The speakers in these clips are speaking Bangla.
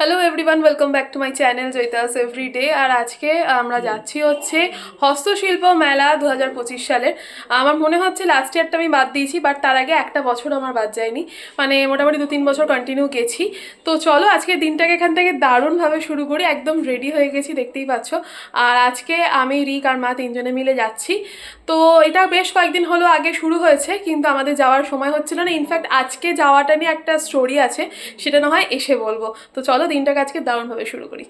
Hello everyone welcome back to my channel জৈতাস everyday আর আজকে আমরা যাচ্ছি হচ্ছে হস্তশিল্প মেলা দু হাজার পঁচিশ সালের। আমার মনে হচ্ছে লাস্ট ইয়ারটা আমি বাদ দিয়েছি বাট তার আগে একটা বছর আমার বাদ যায়নি। মানে মোটামুটি দু তিন বছর কন্টিনিউ গেছি। তো চলো আজকে দিনটাকে এখান থেকে দারুণভাবে শুরু করি একদম রেডি হয়ে গেছি দেখতেই পাচ্ছ। আর আজকে আমি রিক আর মা তিনজনে মিলে যাচ্ছি। তো এটা বেশ কয়েকদিন হলো আগে শুরু হয়েছে কিন্তু আমাদের যাওয়ার সময় হচ্ছিল না। ইনফ্যাক্ট আজকে যাওয়াটা নিয়ে একটা স্টোরি আছে সেটা না হয় এসে বলব। তো চলো দিনটাকে আজকে দারুণভাবে শুরু করি।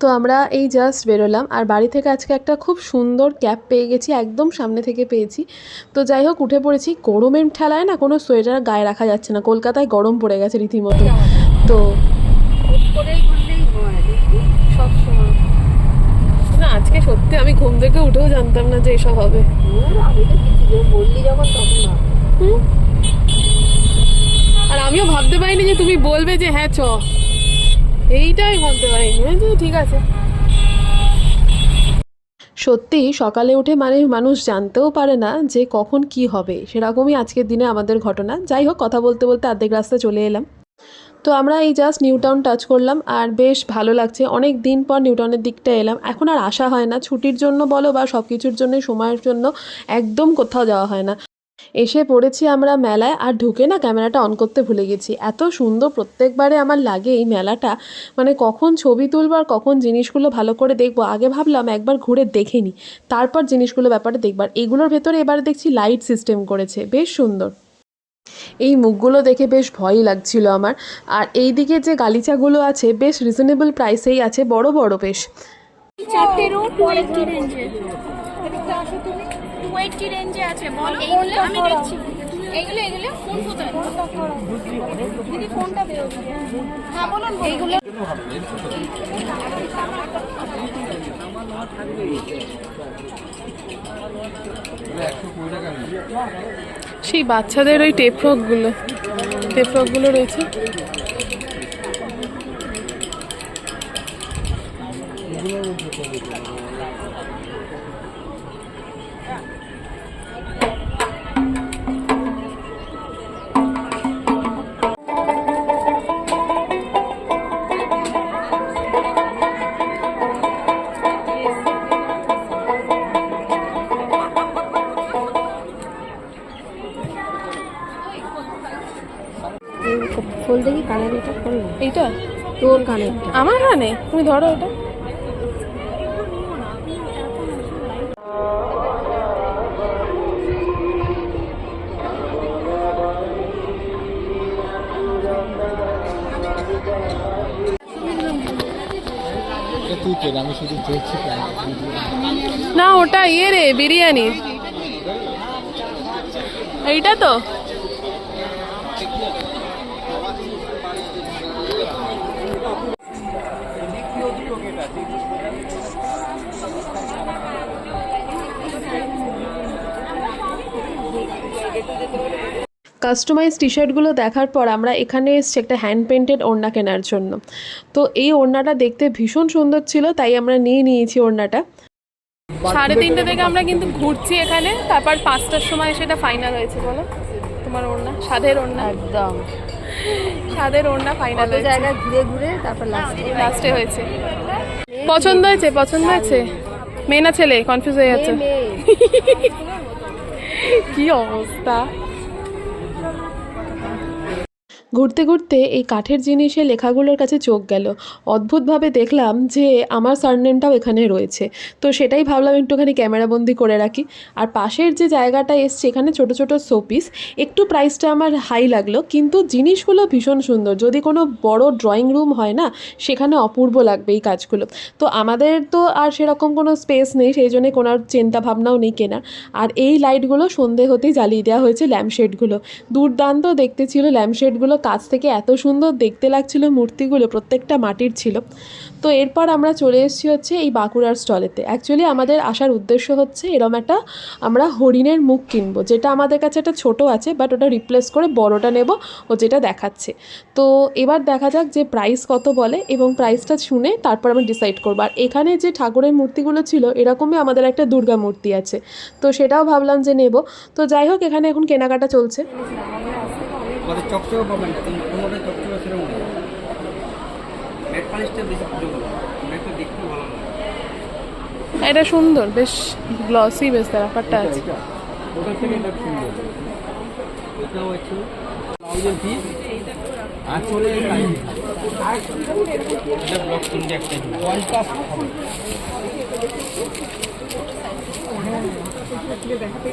তো আমরা এই জাস্ট বেরোলাম আর বাড়ি থেকে আজকে একটা খুব সুন্দর ক্যাব পেয়ে গেছি একদম সামনে থেকে পেয়েছি। তো যাই হোক উঠে পড়েছি। গরমের ঠেলায় না কোনো সোয়েটার গায়ে রাখা যাচ্ছে না কলকাতায় গরম পড়ে গেছে রীতিমতো। তো না আজকে সত্যি আমি ঘুম থেকে উঠেও জানতাম না যে এসব হবে। বললি যখন তখন ভাব। হুম? আর আমিও ভাবতে পারিনি যে তুমি বলবে যে হ্যাঁ চ। এইটাই বলতে পারিনি। ঠিক আছে। সত্যি, সকালে উঠে মানে মানুষ জানতেও পারে না যে কখন কি হবে। সেরকমই আজকের দিনে আমাদের ঘটনা। যাই হোক, কথা বলতে বলতে অর্ধেক রাস্তা চলে এলাম। তো আমরা এই জাস্ট নিউ টাউন টাচ করলাম আর বেশ ভালো লাগছে। অনেক দিন পর নিউ টাউনের দিকটা এলাম। এখন আর আসা হয় না। ছুটির জন্য বলো বা সব কিছুর জন্য সময়ের জন্য একদম কোথাও যাওয়া হয় না। এসে পড়েছি আমরা মেলায় আর ঢুকে না ক্যামেরাটা অন করতে ভুলে গেছি। এত সুন্দর প্রত্যেকবারে আমার লাগে এই মেলাটা। মানে কখন ছবি তুলবো আর কখন জিনিসগুলো ভালো করে দেখব? আগে ভাবলাম একবার ঘুরে দেখে নিই তারপর জিনিসগুলো ব্যাপারে দেখবার এগুলোর ভেতরে এবারে দেখছি লাইট সিস্টেম করেছে। বেশ সুন্দর। এই মুখগুলো দেখে বেশ ভয়ই লাগছিল আমার। আর এই দিকে যে গালিচাগুলো আছে, বেশ রিজনেবল প্রাইসেই আছে। বড় বড় বেশ। রেঞ্জে আছে বলো। এইগুলো আমি দেখছি। এইগুলো এগুলো ফোন কোথায় দিদি ফোনটা বেরোবে হ্যাঁ বলুন এইগুলো সেই বাচ্চাদের ওই টেপফ্রকগুলো টেপফ্রকগুলো রয়েছে। ফোন দেখি কানের এটা করব এইটা? তোর কানেরটা আমার কানে? তুমি ধরো এটা। কেন না ওটা ইয়ে রে বিরিয়ানি। এইটা তো? কাস্টমাইজ টি শার্টগুলো দেখার পর আমরা এখানে এসছি একটা হ্যান্ড পেন্টেড ওড়না কেনার জন্য। তো এই ওড়নাটা দেখতে ভীষণ সুন্দর ছিল তাই আমরা নিয়ে নিয়েছি ওড়নাটা। সাড়ে তিনটে থেকে আমরা কিন্তু ঘুরছি এখানে তারপর পাঁচটার সময় সেটা ফাইনাল হয়েছে বলো? তোমার ওড়না সাধের ওড়না? একদম। সাধের ওড়না ফাইনাল হয়েছে। জায়গায় ঘুরে ঘুরে তারপর লাস্টে লাস্টে হয়েছে। পছন্দ হয়েছে পছন্দ হয়েছে? মেয়ে না ছেলে? কনফিউজ হয়ে যাচ্ছে। কি অবস্থা? Thank you. ঘুরতে ঘুরতে এই কাঠের জিনিসে লেখাগুলোর কাছে চোখ গেল। অদ্ভুতভাবে দেখলাম যে আমার সারনেমটাও এখানে রয়েছে। তো সেটাই ভাবলাম একটুখানি ক্যামেরাবন্দি করে রাখি। আর পাশের যে জায়গাটা এসছে, এখানে ছোট ছোট শোপিস। একটু প্রাইসটা আমার হাই লাগল, কিন্তু জিনিসগুলো ভীষণ সুন্দর। যদি কোনো বড় ড্রয়িং রুম হয় না, সেখানে অপূর্ব লাগবে এই কাজগুলো। তো আমাদের তো আর সেরকম কোনো স্পেস নেই, সেই জন্য কোনো চিন্তা ভাবনাও নেই কেনার। আর এই লাইটগুলো সন্ধে হতেই জ্বালিয়ে দেওয়া হয়েছে ল্যাম্পশেডগুলো। দুর্দান্ত দেখতে ছিল ল্যাম্পশেডগুলো কাছ থেকে এত সুন্দর দেখতে লাগছিল মূর্তিগুলো, প্রত্যেকটা মাটির ছিল। তো এরপর আমরা চলে এসেছি হচ্ছে এই বাঁকুড়ার স্টলেতে। অ্যাকচুয়ালি আমাদের আসার উদ্দেশ্য হচ্ছে এরম একটা আমরা হরিণের মুখ কিনবো, যেটা আমাদের কাছে একটা ছোট আছে বাট ওটা রিপ্লেস করে বড়টা নেব ও যেটা দেখাচ্ছে। তো এবার দেখা যাক যে প্রাইস কত বলে এবং প্রাইসটা শুনে তারপর আমরা ডিসাইড করব। আর এখানে যে ঠাকুরের মূর্তিগুলো ছিল, এরকমই আমাদের একটা দুর্গা মূর্তি আছে। তো সেটাও ভাবলাম যে নেব। তো যাই হোক, এখানে এখন কেনাকাটা চলছে। আমাদের চকচকে পাবেন কোনোটা চকচকে সেরকম নেই। নেট পালিশটা বেশি পুজো করে নেটটা দেখতে ভালো লাগে। এটা সুন্দর বেশ গ্লসি বেশ ব্যাপারটা আছে। ওটার থেকে এটা সুন্দর। এটাও আছে ব্লাউজের পিস আর চলে এটা ব্লক তিনটে একটা পঞ্চাশ হবে। এইটা শুধু এইটা একদম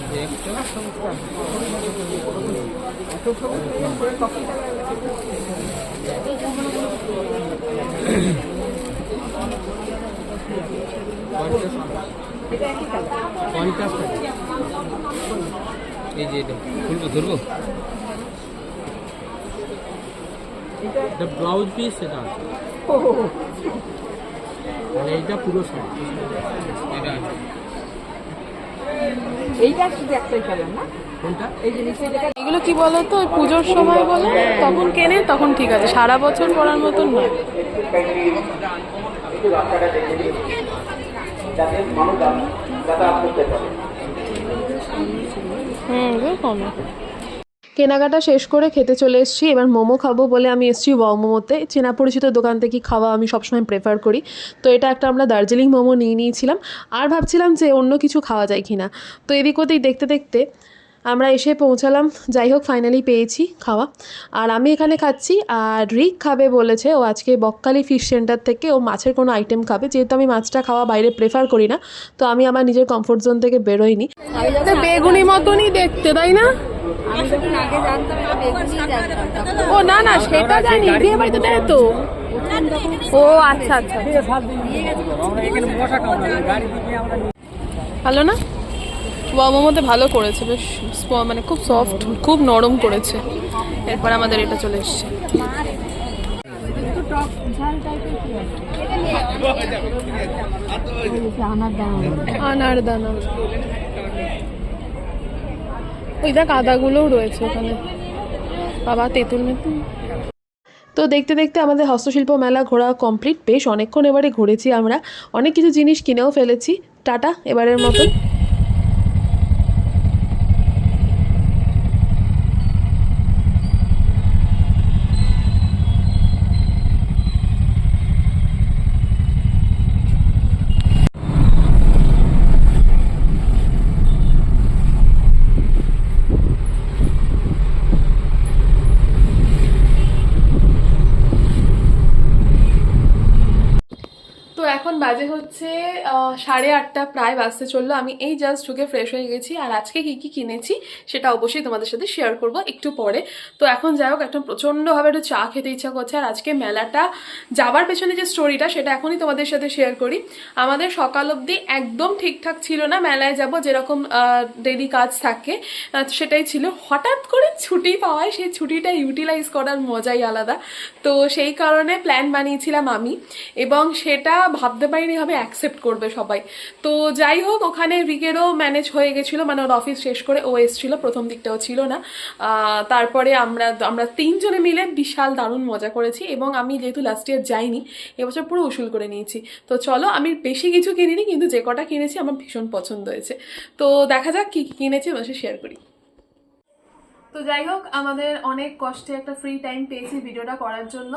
পঞ্চাশ টাকা এই যে এটা খুলবো ধরবো? এটা ব্লাউজ পিস সেটা আছে। আর এইটা পুরো শাড়ি এটা আছে। এইটা শুধু একটাই কালার না? এগুলো কি বলো তো পুজোর সময় বলে তখন কেনে তখন ঠিক আছে। সারা বছর পড়ার মতন নয় হুম কমে কেনাকাটা শেষ করে খেতে চলে এসেছি। এবার মোমো খাব বলে আমি এসেছি ওয়াও মোমোতে। চেনা পরিচিত দোকান থেকে খাওয়া আমি সবসময় প্রেফার করি। তো এটা একটা আমরা দার্জিলিং মোমো নিয়ে নিয়েছিলাম। আর ভাবছিলাম যে অন্য কিছু খাওয়া যায় কি না তো এদিক ওদিক দেখতে দেখতে আমরা এসে পৌঁছালাম। যাই হোক ফাইনালি পেয়েছি খাওয়া। আর আমি এখানে খাচ্ছি আর রিক খাবে বলেছে, ও আজকে বকখালি ফিশ সেন্টার থেকে ও মাছের কোনো আইটেম খাবে। যেহেতু আমি মাছটা খাওয়া বাইরে প্রেফার করি না, তো আমি আমার নিজের কমফোর্ট জোন থেকে বেরোইনি। বেগুনি মতনই দেখতে, তাই না? ও, না না, সেটা জানি, বিয়ে বাড়িতে দেয় তো ও আচ্ছা আচ্ছা। ভালো না? বাবা মতে ভালো করেছে, বেশ মানে খুব সফট খুব নরম করেছে। এরপর আমাদের এটা চলে এসছে। আনার দাম আনার দানা। ওই দেখ আদাগুলোও রয়েছে ওখানে। বাবা, তেঁতুল মেতুল তো দেখতে দেখতে আমাদের হস্তশিল্প মেলা ঘোরা কমপ্লিট বেশ, অনেকক্ষণ এবারে ঘুরেছি আমরা। অনেক কিছু জিনিস কিনেও ফেলেছি। টাটা, এবারের মতন। বাজে হচ্ছে সাড়ে আটটা, প্রায় বাজতে চলল। আমি এই জাস্ট ঢুকে ফ্রেশ হয়ে গেছি। আর আজকে কি কি কিনেছি সেটা অবশ্যই তোমাদের সাথে শেয়ার করব একটু পরে। তো এখন যাই হোক, এখন প্রচণ্ডভাবে একটু চা খেতে ইচ্ছা করছে। আর আজকে মেলাটা, যাবার পেছনে যে স্টোরিটা সেটা এখনই তোমাদের সাথে শেয়ার করি। আমাদের সকাল অবধি একদম ঠিকঠাক ছিল না। মেলায় যাব যেরকম ডেলি কাজ থাকে সেটাই ছিল। হঠাৎ করে ছুটি পাওয়ায় সেই ছুটিটা ইউটিলাইজ করার মজাই আলাদা। তো সেই কারণে প্ল্যান বানিয়েছিলাম আমি। এবং সেটা ভাবতে পারিনি হবে অ্যাকসেপ্ট করবে সবাই। তো যাই হোক, ওখানে রিকেরও ম্যানেজ হয়ে গেছিল মানে ওর অফিস শেষ করে ও এসেছিল, প্রথম দিকটাও ছিল না। তারপরে আমরা আমরা তিনজনে মিলে বিশাল দারুণ মজা করেছি এবং আমি যেহেতু লাস্ট ইয়ার যাইনি, এবছর পুরো উসুল করে নিয়েছি। তো চলো, আমি বেশি কিছু কিনিনি, কিন্তু যে কটা কিনেছি আমার ভীষণ পছন্দ হয়েছে। তো দেখা যাক কী কী কিনেছি বসে শেয়ার করি। তো যাই হোক, আমাদের অনেক কষ্টে একটা ফ্রি টাইম পেয়েছি ভিডিওটা করার জন্য।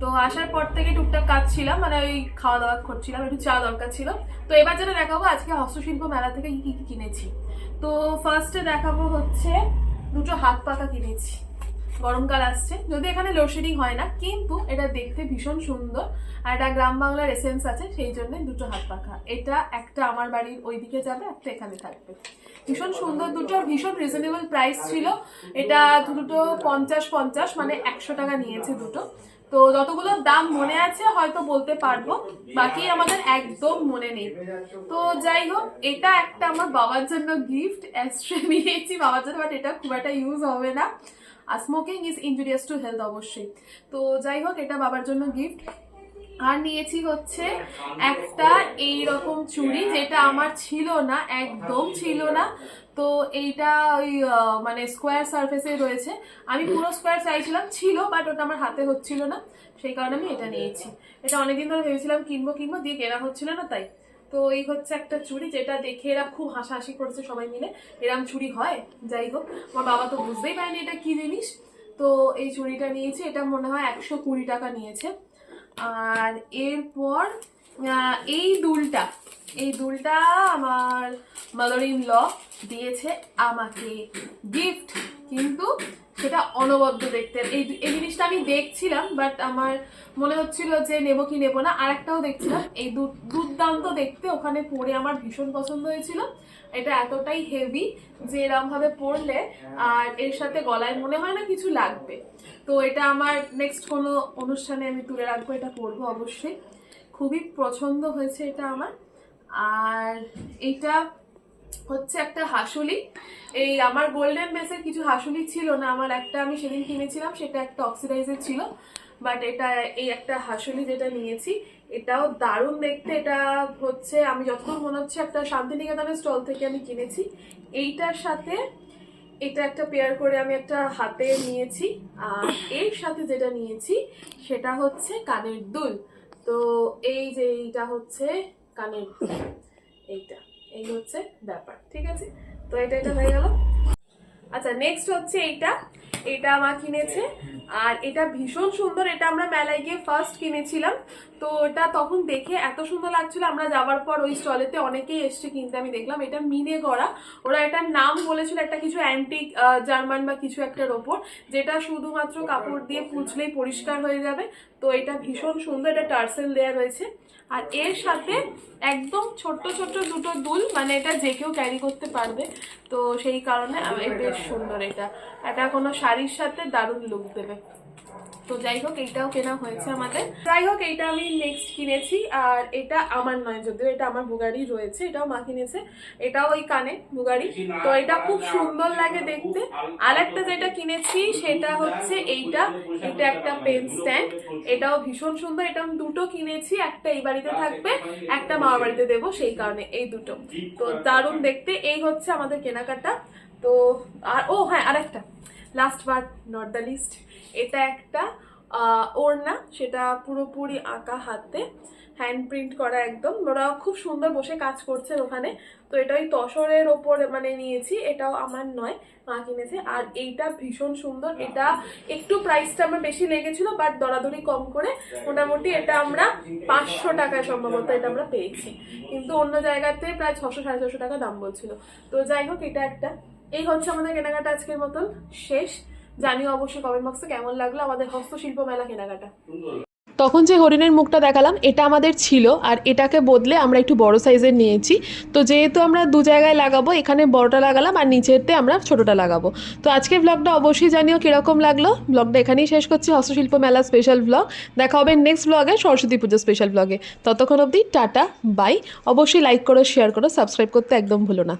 তো আসার পর থেকে টুকটাক কাজ ছিলাম মানে ওই খাওয়া দাওয়া করছিলাম, একটু চা দরকার ছিল। তো এবার যেটা দেখাবো, আজকে হস্তশিল্প মেলা থেকে কি কি কিনেছি। তো ফার্স্টে দেখাবো হচ্ছে দুটো হাত পাতা কিনেছি। গরমকাল আসছে, যদি এখানে লোডশেডিং হয় না, কিন্তু এটা দেখতে ভীষণ সুন্দর, আর এটা গ্রাম বাংলার এসেন্স আছে, সেই জন্য দুটো হাত পাখা এটা একটা আমার বাড়ির ওইদিকে যাবে, একটা এখানে থাকবে। ভীষণ সুন্দর দুটো ভীষণ রিজনেবল প্রাইস ছিল। এটা দুটো পঞ্চাশ পঞ্চাশ মানে একশো টাকা নিয়েছে দুটো। তো যতগুলো দাম মনে আছে হয়তো বলতে পারব, বাকি আমাদের একদম মনে নেই। তো যাই হোক, এটা একটা আমার বাবার জন্য গিফট নিয়েছি বাবার জন্য বাট এটা খুব একটা ইউজ হবে না। আর smoking is injurious to health অবশ্যই। তো যাই হোক, এটা বাবার জন্য গিফট আর নিয়েছি হচ্ছে একটা এই রকম চুড়ি, যেটা আমার ছিল না, একদম ছিল না। তো এইটা ওই মানে স্কোয়ার সারফেসে রয়েছে। আমি পুরো স্কোয়ার চাইছিলাম, ছিল বাট ওটা আমার হাতে হচ্ছিল না। সেই কারণে আমি এটা নিয়েছি। এটা অনেকদিন ধরে ভেবেছিলাম কিনবো কিনবো, দিয়ে কেনা হচ্ছিল না তাই। তো এই হচ্ছে একটা চুড়ি যেটা দেখে এরা খুব হাসাহাসি করেছে সবাই মিলে। এরম চুড়ি হয়, যাই হোক, আমার বাবা তো বুঝতেই পারেনি এটা কি জিনিস। তো এই চুড়িটা নিয়েছি, এটা মনে হয় একশো কুড়ি টাকা নিয়েছে। আর এরপর এই দুলটা এই দুলটা আমার মাদার ইন ল দিয়েছে আমাকে গিফট কিন্তু সেটা অনবদ্য দেখতে। এই এই জিনিসটা আমি দেখছিলাম বাট আমার মনে হচ্ছিল যে নেব কি নেব না। আর একটাও দেখছিলাম, এই দুর্দান্ত দেখতে, ওখানে পরে আমার ভীষণ পছন্দ হয়েছিল। এটা এতটাই হেভি যে এরম ভাবে পরলে আর এর সাথে গলায় মনে হয় না কিছু লাগবে। তো এটা আমার নেক্সট কোনো অনুষ্ঠানে আমি তুলে রাখব, এটা পরবো অবশ্যই। খুবই পছন্দ হয়েছে এটা আমার। আর এটা হচ্ছে একটা হাসুলি। এই আমার গোল্ডেন বেসের কিছু হাসুলি ছিল না, আমার একটা আমি সেদিন কিনেছিলাম, সেটা একটা অক্সিডাইজের ছিল। বাট এটা এই একটা হাসুলি যেটা নিয়েছি, এটাও দারুণ দেখতে। এটা হচ্ছে, আমি যতদূর মনে হচ্ছে, একটা শান্তিনিকেতনের স্টল থেকে আমি কিনেছি। এইটার সাথে এটা একটা পেয়ার করে আমি একটা হাতে নিয়েছি। আর এর সাথে যেটা নিয়েছি, সেটা হচ্ছে কানের দুল। তো এই যে এইটা হচ্ছে কানের এইটা, এই হচ্ছে ব্যাপার, ঠিক আছে? তো এটা এটা হয়ে গেল। আচ্ছা নেক্সট হচ্ছে এইটা। এটা আমার কিনেছে। আর এটা ভীষণ সুন্দর, এটা আমরা মেলায় গিয়ে ফার্স্ট কিনেছিলাম। তো এটা তখন দেখে এত সুন্দর লাগছিল আমরা যাওয়ার পর ওই স্টলেতে অনেকেই এসছে কিনতে আমি দেখলাম এটা মিনে গড়া। ওরা এটার নাম বলেছিল একটা কিছু অ্যান্টিক জার্মান বা কিছু একটার ওপর যেটা শুধুমাত্র কাপড় দিয়ে পুছলেই পরিষ্কার হয়ে যাবে। তো এটা ভীষণ সুন্দর এটা টার্সেল দেওয়া রয়েছে। আর এর সাথে একদম ছোট্ট ছোট্ট দুটো দুল মানে এটা যে কেউ ক্যারি করতে পারবে। তো সেই কারণে বেশ সুন্দর এটা। এটা কোনো শাড়ির সাথে দারুণ লুক দেবে। তো যাই হোক, এইটাও কেনা হয়েছে আমাদের। যাই হোক, এইটা আমি নেক্সট কিনেছি, আর এটা আমার নয়, যদিও এটা আমার বুগারি রয়েছে, এটাও মা কিনেছে। এটাও ওই কানে বুগারি তো এটা খুব সুন্দর লাগে দেখতে। আর একটা যেটা কিনেছি, সেটা হচ্ছে এইটা। এটা একটা পেন স্ট্যান্ড এটাও ভীষণ সুন্দর। এটা আমি দুটো কিনেছি, একটা এই বাড়িতে থাকবে, একটা মামার বাড়িতে দেবো, সেই কারণে এই দুটো। তো দারুণ দেখতে। এই হচ্ছে আমাদের কেনাকাটা। তো, আর, ও হ্যাঁ আরেকটা। Last but not the least এটা একটা ওড়না, সেটা পুরোপুরি আঁকা হাতে হ্যান্ড প্রিন্ট করা একদম। ওরা খুব সুন্দর বসে কাজ করছে ওখানে। তো এটা ওই তসরের ওপর মানে নিয়েছি, এটাও আমার নয়, মা কিনেছে। আর এইটা ভীষণ সুন্দর, এটা একটু প্রাইসটা আমার বেশি লেগেছিল বাট দরাদরি কম করে মোটামুটি এটা আমরা পাঁচশো টাকায় সম্ভবত এটা আমরা পেয়েছি। কিন্তু অন্য জায়গাতে প্রায় ছশো, সাড়ে ছশো টাকা দাম বলছিল। তো যাই হোক, এটা একটা। এই হচ্ছে আমাদের কেনাকাটা আজকের মতন, শেষ। জানিও অবশ্যই কমেন্ট বক্সে কেমন লাগল আমাদের হস্তশিল্প মেলা কেনাকাটা। তখন যে হরিণের মুখটা দেখালাম, এটা আমাদের ছিল, আর এটাকে বদলে আমরা একটু বড় সাইজের নিয়েছি। তো যেহেতু আমরা দু জায়গায় লাগাবো, এখানে বড়টা লাগালাম, আর নিচেরতে আমরা ছোটোটা লাগাবো। তো আজকে ব্লগটা অবশ্যই জানিও কীরকম লাগল। ব্লগটা এখানেই শেষ করছি, হস্তশিল্প মেলা স্পেশাল ব্লগ দেখা হবে নেক্সট ব্লগে সরস্বতী পুজো স্পেশাল ব্লগে ততক্ষণ অবধি টাটা বাই অবশ্যই লাইক করো শেয়ার করো সাবস্ক্রাইব করতে একদম ভুলো না।